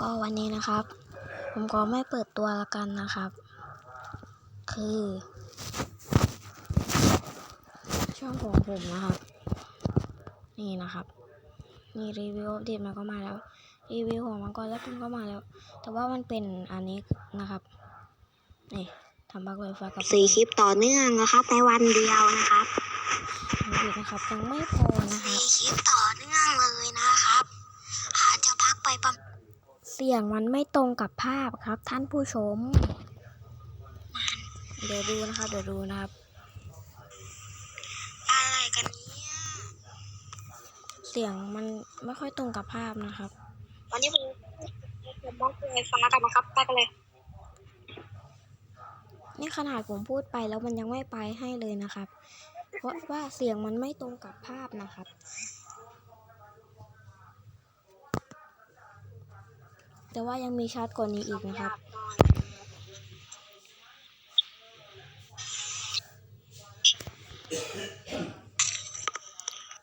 ก็วันนี้นะครับ ผมก็ไม่เปิดตัวละกันนะครับ คือ ช่องของผมนะครับ นี่นะครับนี่รีวิวอัปเดตมันก็มาแล้ว รีวิวของมันก็แล้วมันก็มาแล้ว แต่ว่ามันเป็นอันนี้นะครับนี่ทำบักไวไฟกับสี่คลิปต่อเนื่องนะครับ ในวันเดียวนะครับอันนี้นะครับยังไม่พอนะครับสี่คลิปต่อเนื่องเลยนะครับอาจจะพักไปประมาณเสียงมันไม่ตรงกับภาพครับ ท่านผู้ชม เดี๋ยวดูนะครับ เดี๋ยวดูนะครับ อะไรกันเนี่ย เสียงมันไม่ค่อยตรงกับภาพนะครับ วันนี้ผมจะบล็อกไฟฟ้ากันนะครับไปกันเลย นี่ขนาดผมพูดไปแล้วมันยังไม่ไปให้เลยนะครับ เพราะว่าเสียงมันไม่ตรงกับภาพนะครับ แต่ว่ายังมีชัดกว่านี้อีกนะครับ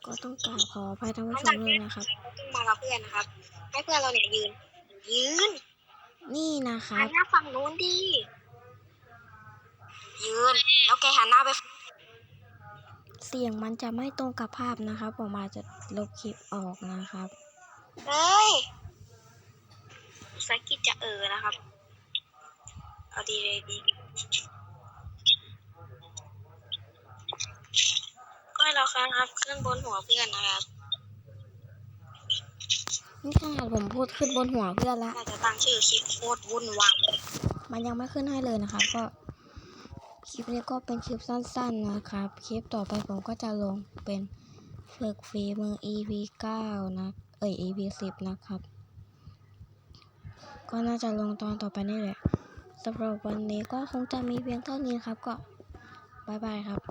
ก็ต้องกราบขออภัยท่านผู้ชมด้วยนะครับต้องมากับเพื่อนนะครับ ให้เพื่อนเราเนี่ยยืน ยืน นี่นะครัหับนหน้าฝั่งนู้นดิ ยืน แล้วแกหันหน้าไป เสียงมันจะไม่ตรงกับภาพนะครับ ผมอาจจะลบคลิปออกนะครับ เฮ้ย สกิจจะเออนะครับ เอาดีเลยดี ก็ให้เราครับขึ้นบนหัวเพื่อนนะครับนี่ขนาดผมพูดขึ้นบนหัวเพื่อนแล้วน่าจะตั้งชื่อคลิปโคตรวุ่นวายมันยังไม่ขึ้นให้เลยนะครับก็คลิปนี้ก็เป็นคลิปสั้นๆนะครับ คลิปต่อไปผมก็จะลงเป็นฝึกฝีมือ EP 9 นะ เอ้ย EP 10 นะครับ ก็น่าจะลงตอนต่อไปนี่แหละสำหรับวันนี้ก็คงจะมีเพียงเท่านี้ครับก็บายบายครับ